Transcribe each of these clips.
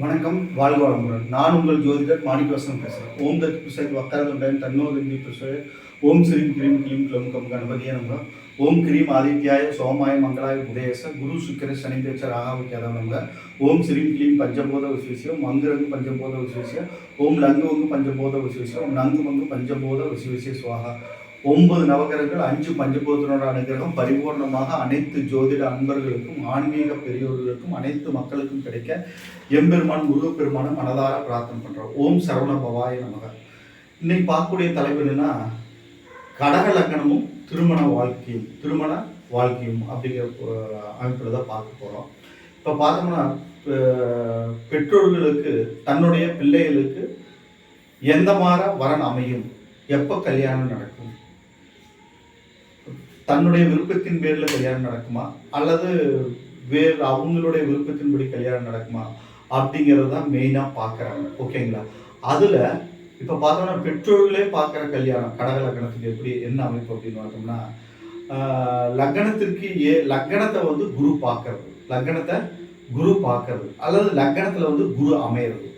வணக்கம் வாழ்க வளமுடன். நான் உங்கள் ஜோதிடர் மாணிக்கவாசன் பேசுகிறேன் ஓம் தத் புசத் வக்கரதுண்டன் தன்னோதந்தி புசத் ஓம் ஸ்ரீம் கிரீம் கிளீம் கிளம் கம் கணபதியே நம்ம ஓம் கிரீம் ஆதித்யாய சோமாய மங்களாய உதயச. குரு சுக்கர சனி பேச்ச ராகாவிக்காத நம்ம ஓம் ஸ்ரீம் கிளீம் பஞ்சபோத விசேஷம் மங்கரங்கு பஞ்சபோத விசேஷம் ஓம் லங்கு வங்கு பஞ்சபோத விசேஷம் நங்கு மங்கு பஞ்சபோத விசேஷ சுவாகா. ஒன்பது நவகிரகங்கள் அஞ்சு பஞ்சபூதனோட அனுகிரகம் பரிபூர்ணமாக அனைத்து ஜோதிட அன்பர்களுக்கும் ஆன்மீக பெரியோர்களுக்கும் அனைத்து மக்களுக்கும் கிடைக்க எம்பெருமான் முருகப்பெருமானும் மனதார பிரார்த்தனை பண்றோம். ஓம் சரவண பவாய நமக. இன்னைக்கு பார்க்கக்கூடிய தலைப்பு என்னன்னா கடக லக்கணமும் திருமண வாழ்க்கையும் திருமண வாழ்க்கையும் அப்படிங்கிற அஹ், அமைப்புல தான் பார்க்க போறோம். இப்போ பார்த்தோம்னா பெற்றோர்களுக்கு தன்னுடைய பிள்ளைகளுக்கு எந்த மாதிரி வரன் அமையும்? எப்போ கல்யாணம் நடக்கும்? தன்னுடைய விருப்பத்தின் பேரில் கல்யாணம் நடக்குமா? அல்லது வேறு அவங்களுடைய விருப்பத்தின்படி கல்யாணம் நடக்குமா? அப்படிங்கிறது தான் மெயினாக பார்க்குறாங்க ஓகேங்களா? அதில் இப்போ பார்த்தோம்னா பெற்றோர்களே பார்க்குற கல்யாணம் கடக லக்னத்துக்கு எப்படி என்ன அமைப்பு அப்படின்னு பார்த்தோம்னா லக்னத்திற்கு ஏ லக்னத்தை வந்து குரு பார்க்கறது. லக்னத்தை குரு பார்க்கறது. அல்லது லக்னத்தில் வந்து குரு அமையிறது.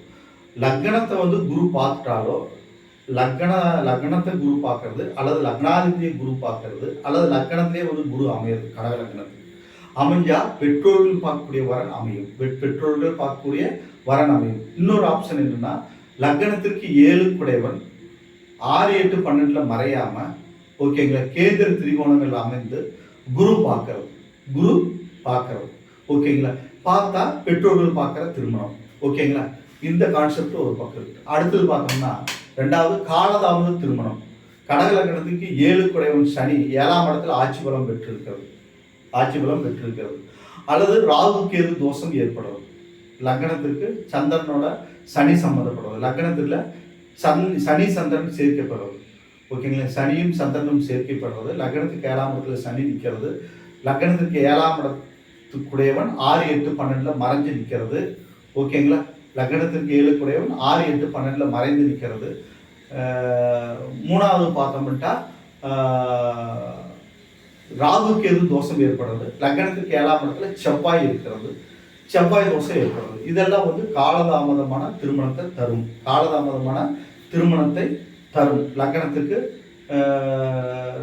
லக்னத்தை வந்து குரு பார்த்துட்டாலோ லக்ன லக்னத்தை குரு பார்க்கறது அல்லது லக்னாதிபதியை குரு பார்க்கறது அல்லது லக்னத்திலே வந்து குரு அமையிறது கடக லக்னத்துக்கு அமைஞ்சா பெற்றோர்கள் பார்க்கக்கூடிய வரன் அமையும். பெ- பெற்றோர்கள் பார்க்கக்கூடிய வரன் அமையும். இன்னொரு ஆப்ஷன் என்னன்னா லக்னத்திற்கு ஏழு குடைவன் ஆறு எட்டு பன்னெண்டுல மறையாம ஓகேங்களா கேந்திர திரிகோணங்கள் அமைந்து குரு பார்க்கறது. குரு பார்க்கறது. ஓகேங்களா பார்த்தா பெற்றோர்கள் பார்க்குற திருமணம். ஓகேங்களா இந்த கான்செப்ட் ஒரு பக்கம் இருக்கு. அடுத்தது பார்த்தோம்னா ரெண்டாவது காலதாமத திருமணம். கடகலக்கணத்துக்கு ஏழு குறைவன் சனி ஏழாம் இடத்துல ஆட்சி பலம் பெற்றிருக்கிறது. ஆட்சி பலம் பெற்றிருக்கிறது. அல்லது ராகு கேது தோஷம் ஏற்படுறது லக்னத்திற்கு சந்திரனோட சனி சம்மந்தப்படுறது லக்னத்தில் சன் சனி சந்திரன் சேர்க்கப்படுறது ஓகேங்களா சனியும் சந்திரனும் சேர்க்கப்படுறது. லக்னத்துக்கு ஏழாம் இடத்துல சனி நிற்கிறது லக்னத்துக்கு ஏழாம் இடத்துக்குடையவன் ஆறு எட்டு பன்னெண்டில் மறைஞ்சு நிற்கிறது ஓகேங்களா லக்னத்திற்கு ஏழுக்குடையவன் ஆறு எட்டு பன்னெண்டில் மறைந்து நிற்கிறது. மூணாவது பார்த்தோம்ட்டா ராகுக்கு எது தோஷம் ஏற்படுறது லக்னத்துக்கு ஏழாம் இடத்துல செவ்வாய் இருக்கிறது. செவ்வாய் தோஷம் ஏற்படுறது இதெல்லாம் வந்து காலதாமதமான திருமணத்தை தரும். காலதாமதமான திருமணத்தை தரும். லக்னத்துக்கு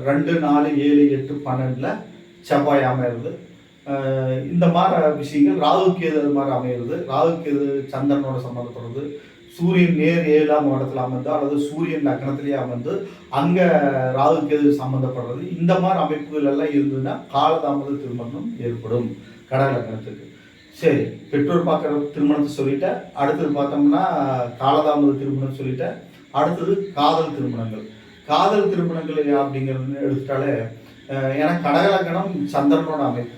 ரெண்டு நாலு ஏழு எட்டு பன்னெண்டில் செவ்வாய் அமையிறது இந்த மாதிரி விஷயங்கள் ராகு கேது மாதிரி அமையிறது. ராகுக்கு சந்திரனோட சம்மந்தப்படுறது சூரியன் நேர் ஏழாம் இடத்துல அமர்ந்து அல்லது சூரியன் லக்னத்திலேயே அமர்ந்து அங்கே ராகு கேது சம்மந்தப்படுறது இந்த மாதிரி அமைப்புகள் எல்லாம் இருந்ததுன்னா காலதாமத திருமணம் ஏற்படும் கடக லக்னத்துக்கு. சரி பெற்றோர் பார்க்குற திருமணத்தை சொல்லிட்டேன் அடுத்தது பார்த்தோம்னா காலதாமத திருமணம் சொல்லிட்டேன் அடுத்தது காதல் திருமணங்கள். காதல் திருமணங்கள் அப்படிங்கிறது எடுத்துட்டாலே ஏன்னா கடகலக்கணம் சந்திரனோட அமைப்பு.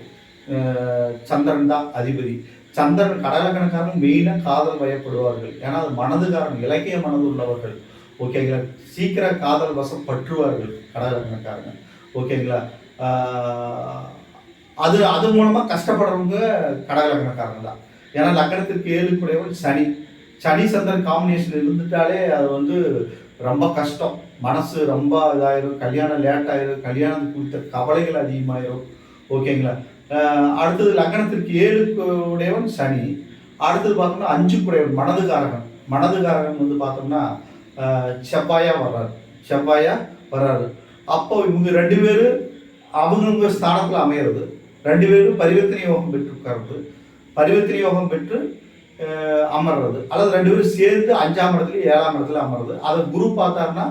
சந்திரன் தான் அதிபதி. சந்திரன் கடலக்கணக்காரன் மெயினாக காதல் வயப்படுவார்கள். ஏன்னா அது மனதுக்காரன் இலக்கிய மனது உள்ளவர்கள். ஓகேங்களா சீக்கிரம் காதல் வசம் பற்றுவார்கள் கடலக்கணக்காரங்க. ஓகேங்களா அது அது மூலமாக கஷ்டப்படுறவங்க கடகலக்கணக்காரங்க தான். ஏன்னா லக்கணத்திற்கு ஏழுக்குடையவன் சனி. சனி சந்திரன் காம்பினேஷன் இருந்துட்டாலே அது வந்து ரொம்ப கஷ்டம். மனசு ரொம்ப இதாயிரும் கல்யாணம் லேட் ஆயிரும் கல்யாணம் குறித்த கவலைகள் அதிகமாயிரும். ஓகேங்களா அடுத்தது லக்னத்திற்கு ஏழு உடையவன் சனி. அடுத்தது பார்த்தோம்னா அஞ்சு குடையவன் மனதுகாரகன். மனதுகாரகன் வந்து பார்த்தோம்னா செவ்வாயாக செவ்வாயா வர்றாரு. செவ்வாயா வர்றாரு. அப்போ இவங்க ரெண்டு பேரும் அவங்கவுங்க ஸ்தானத்தில் அமையிறது. ரெண்டு பேரும் பரிவர்த்தனை யோகம் பெற்று பரிவர்த்தனை யோகம் பெற்று அமர்றது. அல்லது ரெண்டு பேரும் சேர்ந்து அஞ்சாம் இடத்துல ஏழாம் இடத்துல அமர்றது. அதை குரு பார்த்தாருன்னா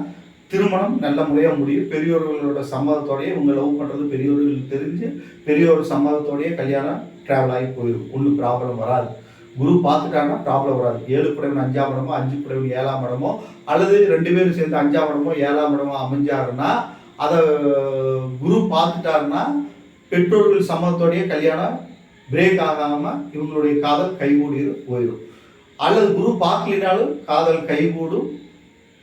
திருமணம் நல்ல முறையாக முடியும் பெரியோர்களோட சம்மதத்தோடயே இவங்க லவ் பண்ணுறது பெரியோர்களுக்கு தெரிஞ்சு பெரியோர் சம்மதத்தோடையே கல்யாணம் ட்ராவல் ஆகி போயிடும் ஒன்றும் ப்ராப்ளம் வராது. குரு பார்த்துட்டாங்கன்னா ப்ராப்ளம் வராது. ஏழு குடைவன் அஞ்சாம் இடமோ அஞ்சு குடைவன் ஏழாம் இடமோ அல்லது ரெண்டு பேரும் சேர்ந்து அஞ்சாம் இடமோ ஏழாம் இடமோ அமைஞ்சாருன்னா அதை குரு பார்த்துட்டாருன்னா பெற்றோர்கள் சம்மதத்தோடையே கல்யாணம் பிரேக் ஆகாமல் இவங்களுடைய காதல் கைகூடி போயிடும் அல்லது குரு பார்க்கலினாலும் காதல் கைகூடும்.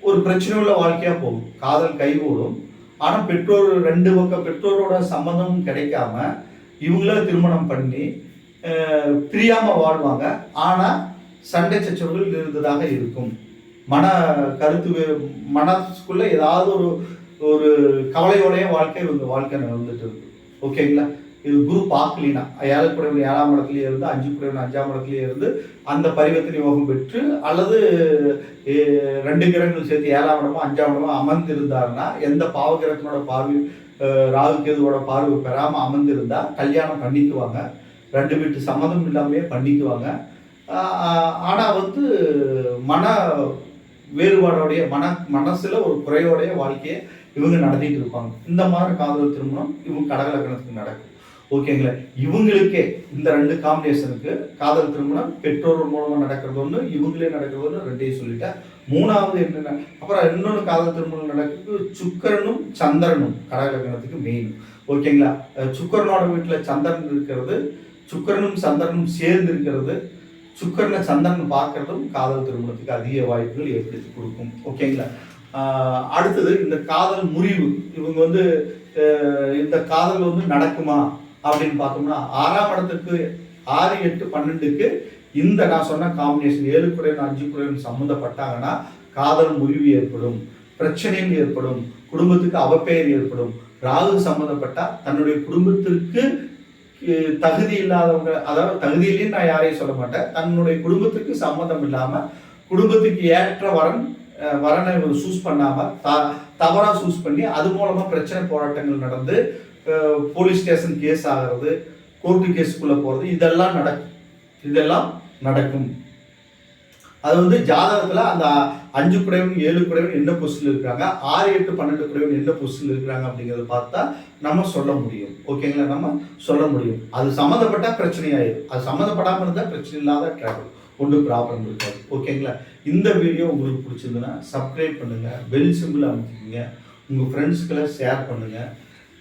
ஒரு பிரச்சனை உள்ள வாழ்க்கையாக போகும். காதல் கைகூடும். ஆனால் பெற்றோர் ரெண்டு பக்கம் பெற்றோரோட சம்மதமும் கிடைக்காம இவங்கள திருமணம் பண்ணி பிரியாமல் வாழ்வாங்க. ஆனால் சண்டை சச்சரவுகள் இருந்ததாக இருக்கும். மன கருத்து மனசுக்குள்ளே ஏதாவது ஒரு ஒரு கவலையோடைய வாழ்க்கை இவங்க வாழ்க்கை நடந்துட்டு இருக்கு. ஓகேங்களா? இது குரு பார்க்கலினா ஏழு ஏழாம் இடத்துலயே இருந்து அஞ்சு குடைவன் அஞ்சாம் இடத்துலயே இருந்து அந்த பரிவர்த்தனை யோகம் பெற்று அல்லது ரெண்டு கிரகங்கள் சேர்த்து ஏழாம் இடமோ அஞ்சாம் இடமோ அமர்ந்து இருந்தாருன்னா எந்த பாவ கிரகத்தினோட பார்வை ராகு கேதுவோட பார்வை பெறாம அமர்ந்திருந்தா கல்யாணம் பண்ணிக்குவாங்க. ரெண்டு வீட்டு சம்மதம் இல்லாமயே பண்ணிக்குவாங்க. ஆனால் ஆனா வந்து மன வேறுபாடோடைய மன மனசுல ஒரு குறையோடைய வாழ்க்கையை இவங்க நடத்திட்டு இருப்பாங்க. இந்த மாதிரி காதல் திருமணம் இவங்க கடகலக்கணத்துக்கு நடக்கும். ஓகேங்களா இவங்களுக்கே இந்த ரெண்டு காம்பினேஷனுக்கு காதல் திருமணம் பெற்றோர் மூலமாக நடக்கிறது ஒன்று இவங்களே நடக்கிறது ஒன்று ரெண்டையும் சொல்லிட்டேன் மூணாவது என்னென்ன அப்புறம் இன்னொன்று காதல் திருமணம் நடக்கிறது சுக்கரனும் சந்திரனும் கடகலக்கணத்துக்கு மெயின் ஓகேங்களா சுக்கரனோட சுக்கிரனோட வீட்டில் சந்திரன் இருக்கிறது சுக்கரனும் சந்திரனும் சேர்ந்து இருக்கிறது சுக்கரனை சந்திரன் பார்க்கறதும் காதல் திருமணத்துக்கு அதிக வாய்ப்புகள் ஏற்படுத்தி கொடுக்கும். ஓகேங்களா அடுத்தது இந்த காதல் முறிவு. இவங்க வந்து இந்த காதல் வந்து நடக்குமா? அப்படின்னு பார்த்தோம்னா ஆறாம் இடத்துக்கு ஆறு எட்டு பன்னெண்டுக்கு இந்த நான் சொன்ன காம்பினேஷன் ஏழு குறையும் அஞ்சு குறையும் சம்மந்தப்பட்டாங்கன்னா காதல் முறிவு ஏற்படும் பிரச்சனைகள் ஏற்படும் குடும்பத்துக்கு அவப்பெயர் ஏற்படும். ராகு சம்மந்தப்பட்டா தன்னுடைய குடும்பத்திற்கு தகுதி இல்லாதவங்க அதாவது தகுதியிலையும் நான் யாரையும் சொல்ல மாட்டேன். தன்னுடைய குடும்பத்துக்கு சம்மந்தம் இல்லாம குடும்பத்துக்கு ஏற்ற வரன் வரனை சூஸ் பண்ணாம த- தவறா சூஸ் பண்ணி அது மூலமா பிரச்சனை போராட்டங்கள் நடந்து போலீஸ் ஸ்டேஷன் கேஸ் ஆகிறது கோர்ட்டு கேஸுக்குள்ளே போகிறது இதெல்லாம் நடக்கும். இதெல்லாம் நடக்கும். அது வந்து ஜாதகத்தில் அந்த அஞ்சு குடைவன் ஏழு குடைவன் என்ன பொசிஷன் இருக்காங்க ஆறு எட்டு பன்னெண்டு குடைவன் என்ன பொசிஷன் இருக்கிறாங்க அப்படிங்கிறத பார்த்தா நம்ம சொல்ல முடியும். ஓகேங்களா நம்ம சொல்ல முடியும். அது சம்மந்தப்பட்டால் பிரச்சனையாகிரும் அது சம்மந்தப்படாமல் இருந்தால் பிரச்சனை இல்லாத ட்ராவல் ஒன்றும் ப்ராப்ளம் இருக்காது. ஓகேங்களா இந்த வீடியோ உங்களுக்கு பிடிச்சிருந்ததுன்னா சப்ஸ்கிரைப் பண்ணுங்கள் பெல் சிம்பிள் அமைச்சிக்கோங்க உங்கள் ஃப்ரெண்ட்ஸ்களை ஷேர் பண்ணுங்கள்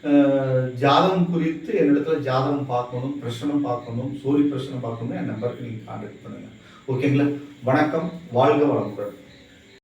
ஜாதகம் குறித்து என்னிடத்துல ஜாதகம் பார்க்கணும் பிரச்சனை பார்க்கணும் சூரிய பிரச்சனை பார்க்கணும் என் நம்பருக்கு நீங்கள் கான்டாக்ட் பண்ணுங்கள் ஓகேங்களா வணக்கம் வாழ்க வளமுடன்.